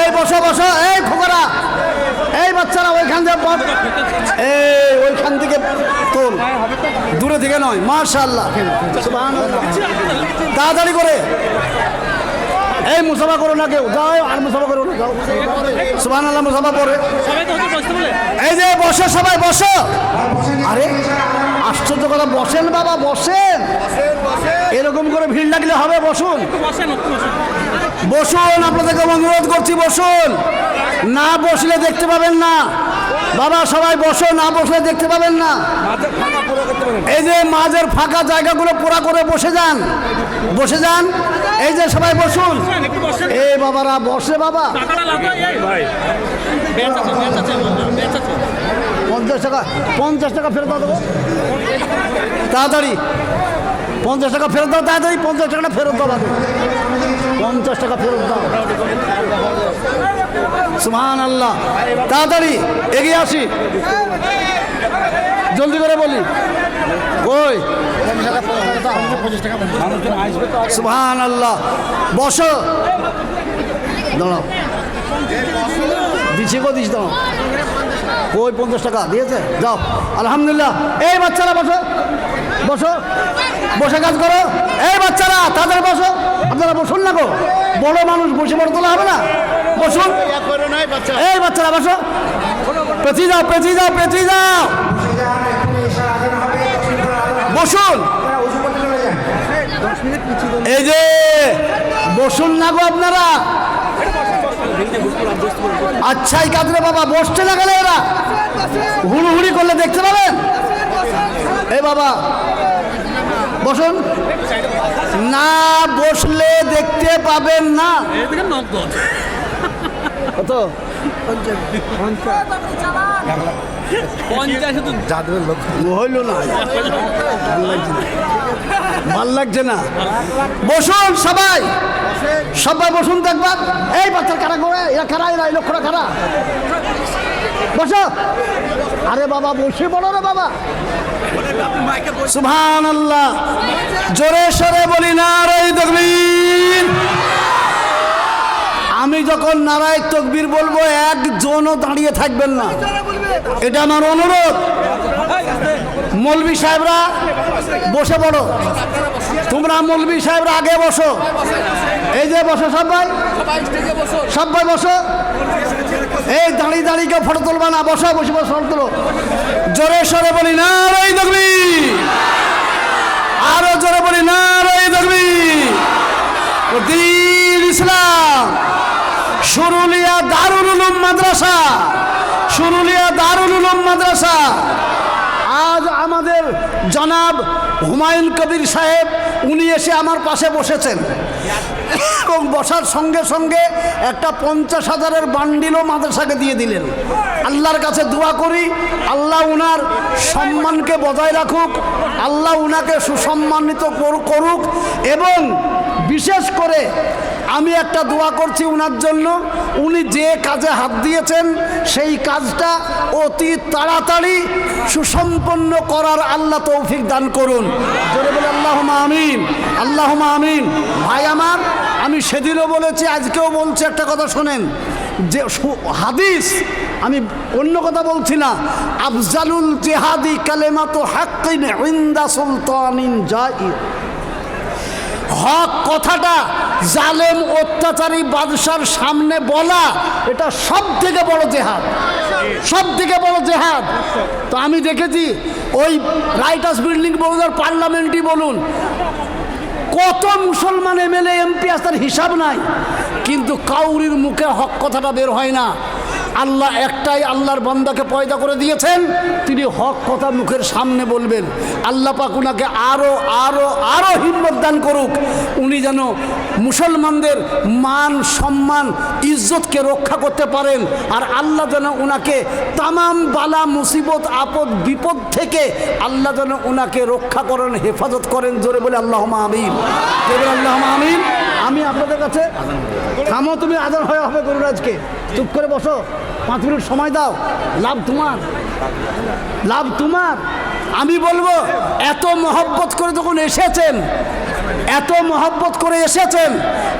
এই বসো বসো, এই খোকরা এই বাচ্চারা ওইখান থেকে। এই ওইখান থেকে তোল। দূরে থেকে নয় সুবহান তাড়াতাড়ি করে। এই মুসাফা করো না কেউ, যাও, আর মুসাফা করো না, যাও। সুবহান আল্লাহ মুসাফা বলে এই যে বসো সবাই, বসো। আরে, আশ্চর্য কথা, বসেন বাবা, বসেন। এরকম করে ভিড় লাগলে হবে বসুন। বসেন আপনাদেরকে অনুরোধ করছি বসুন। না বসলে দেখতে পাবেন না। বাবা সবাই বসো না বসলে দেখতে পাবেন না। এই যে মাঝের ফাঁকা জায়গাগুলো পোড়া করে বসে যান। বসে যান। এই যে সবাই বসুন। এই বাবারা বসে বাবা। পঞ্চাশ টাকা পঞ্চাশ টাকা ফেরত দেবো। তাড়াতাড়ি। পঞ্চাশ টাকা ফেরত দাও তাড়াতাড়ি পঞ্চাশ টাকাটা ফেরত দাও পঞ্চাশ টাকা ফেরত দাও। সুমান আল্লাহ তাড়াতাড়ি এগিয়ে আসি। জলদি করে বলি। কই? সুবহান আল্লাহ বসো। দাঁড়াও। দিচ্ছে গো দিস দাও ওই পঞ্চাশ টাকা? দিয়েছে? যাও। আলহামদুলিল্লাহ। এই বাচ্চারা বসো। বসো। বসে কাজ করো। এই বাচ্চারা তাদের বসো। আপনারা বসুন না গো। বড় মানুষ বসে বড় তোলা হবে না। বসুন। এই বাচ্চারা, বসো। পেঁচিয়ে যাও পেঁচিয়ে যাও পেঁচিয়ে যাও। বসুন। এই যে, বসুন না গো আপনারা। আচ্ছা আচ্ছাই কাঁদরে বাবা বসতে লাগালে এরা? হুড়ুহুড়ি করলে দেখতে পাবেন? এ বাবা বসুন। না বসলে দেখতে পাবেন না। কত? হইল না ভালো লাগছে না। বসুন সবাই। সবাই বসুন দেখবা এই বাচ্চার কারা করে এরা কারা? এরা এই লক্ষ্যরা কারা? বসো। আরে বাবা, বসে বলো রে বাবা। সুবহান আল্লাহ জোরে সরে বলি না তকবীর। আমি যখন নারায় তকবীর বলব, একজনও দাঁড়িয়ে থাকবেন না। এটা আমার অনুরোধ। মলবি সাহেবরা, বসে পড়ো। তোমরা মলবি সাহেবরা আগে বসো। এই যে বসো সবাই। সবাই বসো। এই দাঁড়িয়ে দাঁড়িয়ে কেউ ফটো তুলবা না, বসো, বসে বসে ফটো তুলো। জোরে সরে বলি না রই দেখবি আরও জোরে বলি না রই দেখবি দিন ইসলাম, সুরুলিয়া দারুল উলুম মাদ্রাসা, সুরুলিয়া দারুল উলুম মাদ্রাসা। আজ আমাদের জনাব হুমায়ুন কবির সাহেব, উনি এসে আমার পাশে বসেছেন। এবং বসার সঙ্গে সঙ্গে একটা পঞ্চাশ হাজারের বান্ডিলও মাদ্রাসাকে দিয়ে দিলেন। আল্লাহর কাছে দোয়া করি, আল্লাহ উনার সম্মানকে বজায় রাখুক, আল্লাহ উনাকে সুসম্মানিত কর- করুক এবং বিশেষ করে আমি একটা দোয়া করছি উনার জন্য। উনি যে কাজে হাত দিয়েছেন, সেই কাজটা অতি তাড়াতাড়ি সুসম্পন্ন করার আল্লাহ তৌফিক দান করুন। আল্লাহ আমিন আল্লাহ আমিন। ভাই আমার, আমি সেদিনও বলেছি, আজকেও বলছি, একটা কথা শোনেন। যে হাদিস, আমি অন্য কথা বলছি না। আফজালুল জেহাদি কালেমাত হাক্কিন ইন্দা সুলতানিন জাইর। হক কথাটা জালেম, অত্যাচারী, বাদশার সামনে বলা, এটা সব থেকে বড় জেহাদ। সব থেকে বড় জেহাদ। তো আমি দেখেছি, ওই রাইটার্স বিল্ডিং বলুন, পার্লামেন্টই বলুন, কত মুসলমান এমএলএ, এমপি আছে তার হিসাব নাই। কিন্তু কাউরির মুখে হক কথাটা বের হয় না। আল্লাহ একটাই আল্লাহর বন্দাকে পয়দা করে দিয়েছেন, তিনি হক কথা মুখের সামনে বলবেন। আল্লাহ পাক উনাকে আরও আরও আরও হিম্মত দান করুক। উনি যেন মুসলমানদের মান, সম্মান, ইজ্জতকে রক্ষা করতে পারেন। আর আল্লাহ যেন উনাকে তামাম বালা, মুসিবত, আপদ, বিপদ থেকে আল্লাহ যেন উনাকে রক্ষা করেন, হেফাজত করেন। জোরে বলে আল্লাহ আমিন। আল্লাহ আমিন। আমি আপনাদের কাছে থামো, তুমি আদার হয়ে হবে গরুরাজকে চুপ করে বসো। পাঁচ মিনিট সময় দাও। লাভ তোমার। লাভ তোমার। আমি বলব, এত মহব্বত করে যখন এসেছেন, এত মহব্বত করে এসেছেন,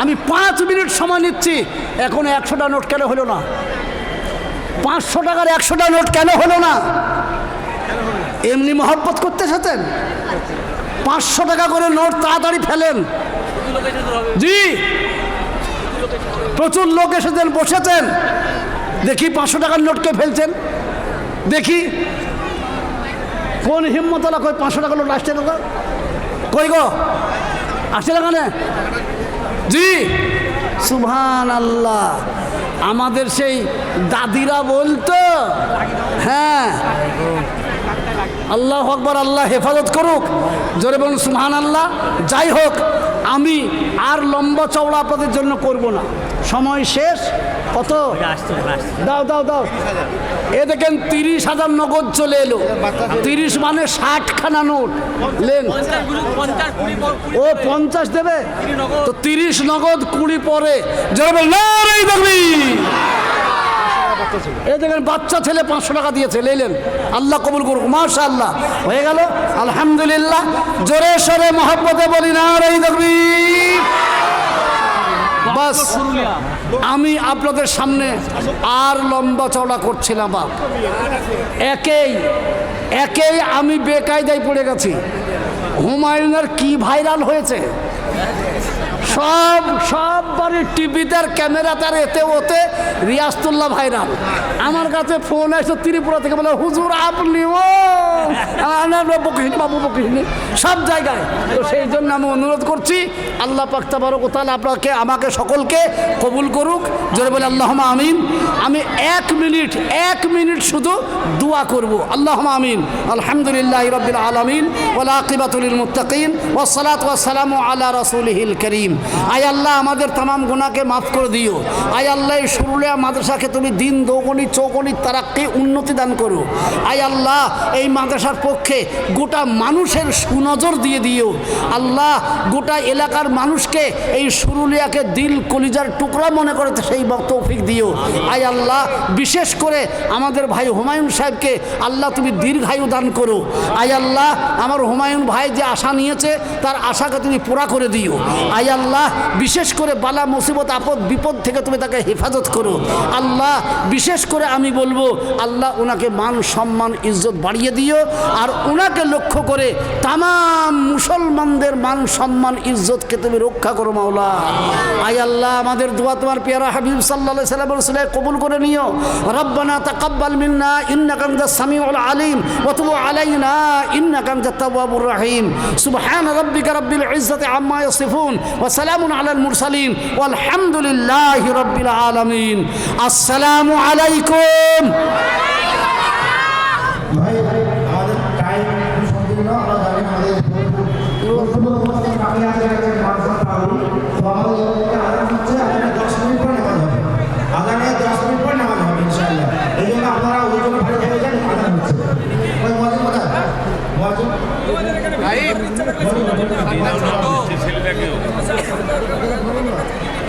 আমি পাঁচ মিনিট সময় নিচ্ছি, এখন একশোটা নোট কেন হলো না? পাঁচশো টাকার একশোটা নোট কেন হলো না? এমনি মহব্বত করতে এসেছেন? পাঁচশো টাকা করে নোট তাড়াতাড়ি ফেলেন। জি। প্রচুর লোক এসেছেন, বসেছেন। দেখি পাঁচশো টাকার নোটকে ফেলছেন। দেখি। কোন হিম্মতলা কই পাঁচশো টাকার নোট আসছে না কই গো? আসছে না কেন জি। সুবহান আল্লাহ আমাদের সেই দাদিরা বলতো হ্যাঁ। আল্লাহ আকবর, আল্লাহ হেফাজত করুক। জোরে বলুন সুহান আল্লাহ যাই হোক, আমি আর লম্বা চওড়া আপনাদের জন্য করব না। সময় শেষ? কত? দাও দাও দাও। এ দেখেন তিরিশ হাজার নগদ চলে এলো। তিরিশ মানে ষাটখানা নোট। লেন। ও পঞ্চাশ দেবে? তো তিরিশ নগদ কুড়ি পরে। দেখবি। এই দেখেন বাচ্চা ছেলে পাঁচশো টাকা দিয়েছে। লেলেন আল্লাহ কবুল করুক। মাশা আল্লাহ হয়ে গেল? আলহামদুলিল্লাহ। জোরে সরে মহব্বতে বলি নারাই দেখবি। বাস আমি আপনাদের সামনে আর লম্বা চওড়া করছিলাম বাপ। একেই একেই আমি বেকায়দায় পড়ে গেছি। হুমায়ুনের কি ভাইরাল হয়েছে? সব সব বাড়ির টিভিতে আর আর এতে ওতে রিয়াস্তুল্লাহ ভাইরাল। আমার কাছে ফোন এসে ত্রিপুরা থেকে বলে, হুজুর আপনি ও বকিসনি বাবু বকিসনি সব জায়গায়। তো সেই জন্য আমি অনুরোধ করছি, আল্লাহ পাক্তা বারো কোথায় আপনাকে, আমাকে সকলকে কবুল করুক। জোরে বলে আল্লাহ আমিন। আমি এক মিনিট এক মিনিট শুধু দোয়া করব। আল্লাহ আমিন। আলহামদুলিল্লাহ রবিল আলমিন। ওলা আকিবাতুল মুত্তাকিন। ওসালাত ওয়াসালামু আলা রসুলহিল করিম। আয় আল্লাহ, আমাদের তামাম গুনাহকে মাফ করে দিও। আয় আল্লাহ সুরুলিয়া মাদ্রাসাকে তুমি দিন দৌগণি চৌগণি তারাককে উন্নতি দান করো। আয় আল্লাহ, এই মাদ্রাসার পক্ষে গোটা মানুষের সুনজর দিয়ে দিও। আল্লাহ গোটা এলাকার মানুষকে এই সুরুলিয়াকে দিল কলিজার টুকরা মনে করে সেই তৌফিক দিও। আয় আল্লাহ, বিশেষ করে আমাদের ভাই হুমায়ুন সাহেবকে আল্লাহ তুমি দীর্ঘায়ু দান করো। আয় আল্লাহ, আমার হুমায়ুন ভাই যে আশা নিয়েছে, তার আশাকে তুমি পুরা করে দিও। আয় আল্লাহ, বিশেষ করে বালা মুসিবত, আপদ, বিপদ থেকে তুমি তাকে হেফাজত করো। আল্লাহ, বিশেষ করে আমি বলব, আল্লাহ ওনাকে মান, সম্মান, ইজ্জত বাড়িয়ে দিও। আর ওনাকে লক্ষ্য করে তাম মুসলমানদের মান সম্মান, ইজ্জতকে তুমি রক্ষা করো মাওলা। আয় আল্লাহ, আমাদের দোয়া তোমার পেয়ারা হাবিব সাল্লাহ সাল্লাম কবুল করে নিও। রব্বানা তাকাব্বাল মিন্না, ইন্নাকা আনতাস সামিউল আলিম, ওয়া তুব আলাইনা, ইন্নাকা আনতাত তাওয়াবুর রহিম। সুবহান রাব্বিকা রাব্বিল ইজ্জাতি আম্মা ইয়াসিফুন, ওয়া সালামুন আলাল মুরসালিন, ওয়ালহামদুলিল্লাহি রাব্বিল আলামিন। আসসালামু আলাইকুম।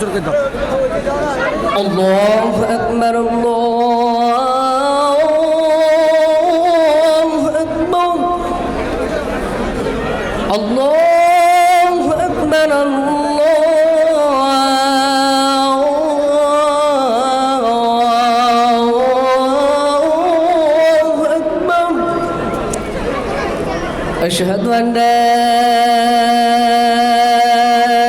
جرجر كده الله أكبر الله أكبر. الله أكبر الله أكبر. أشهد أن لا